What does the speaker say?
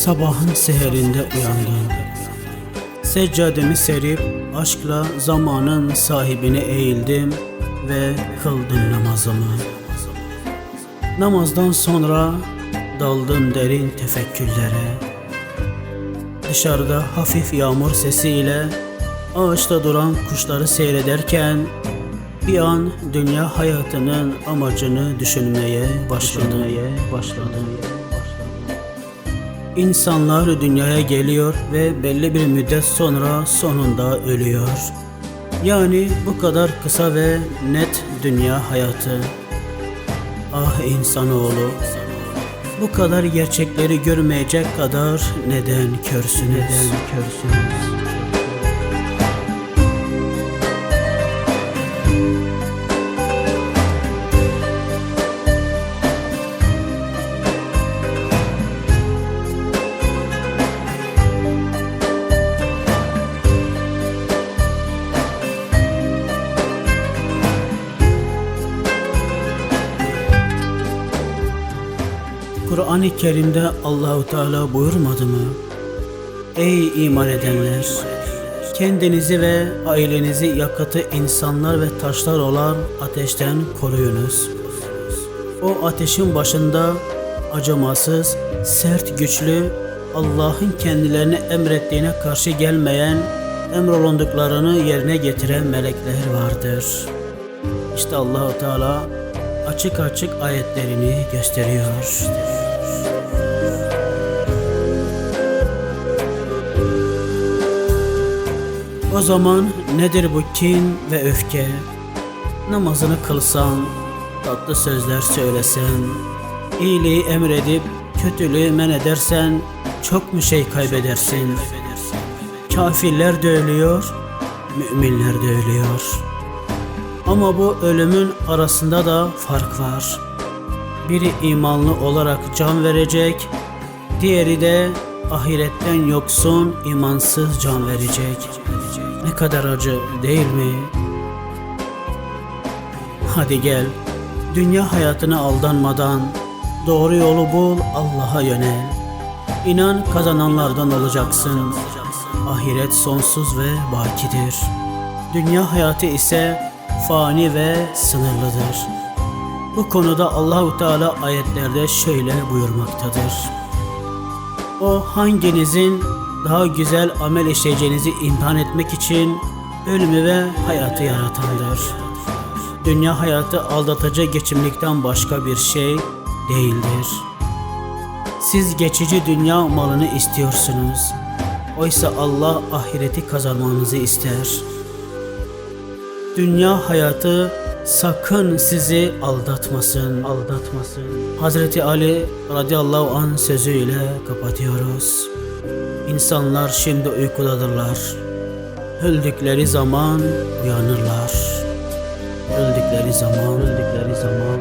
Sabahın seherinde uyandım. Seccademi serip aşkla zamanın sahibine eğildim ve kıldım namazımı. Namazdan sonra daldım derin tefekkürlere. Dışarıda hafif yağmur sesiyle ağaçta duran kuşları seyrederken bir an dünya hayatının amacını düşünmeye başladım. başladım. İnsanlar dünyaya geliyor ve belli bir müddet sonra sonunda ölüyor. Yani bu kadar kısa ve net dünya hayatı. Ah insanoğlu, bu kadar gerçekleri görmeyecek kadar neden körsünüz? Neden körsünüz? Kur'an-ı Kerim'de Allahu Teala buyurmadı mı? Ey iman edenler! Kendinizi ve ailenizi yakıtı insanlar ve taşlar olan ateşten koruyunuz. O ateşin başında acımasız, sert güçlü, Allah'ın kendilerine emrettiğine karşı gelmeyen, emrolunduklarını yerine getiren melekler vardır. İşte Allahu Teala açık açık ayetlerini gösteriyor. O zaman nedir bu kin ve öfke? Namazını kılsan, tatlı sözler söylesen, iyiliği emredip kötülüğü men edersen çok mu şey kaybedersin? Kafirler de ölüyor, müminler de ölüyor. Ama bu ölümün arasında da fark var. Biri imanlı olarak can verecek, diğeri de ahiretten yoksun, imansız can verecek. Ne kadar acı değil mi? Hadi gel, dünya hayatına aldanmadan doğru yolu bul, Allah'a yönel. İnan kazananlardan olacaksın. Ahiret sonsuz ve bakidir. Dünya hayatı ise fani ve sınırlıdır. Bu konuda Allahu Teala ayetlerde şöyle buyurmaktadır. O hanginizin daha güzel amel işleyeceğinizi imtihan etmek için ölümü ve hayatı yaratandır. Dünya hayatı aldatıcı geçimlikten başka bir şey değildir. Siz geçici dünya malını istiyorsunuz. Oysa Allah ahireti kazanmanızı ister. Dünya hayatı sakın sizi aldatmasın, aldatmasın. Hazreti Ali radıyallahu an sözüyle kapatıyoruz. İnsanlar şimdi uykudadırlar. Öldükleri zaman uyanırlar. Öldükleri zaman, öldükleri zaman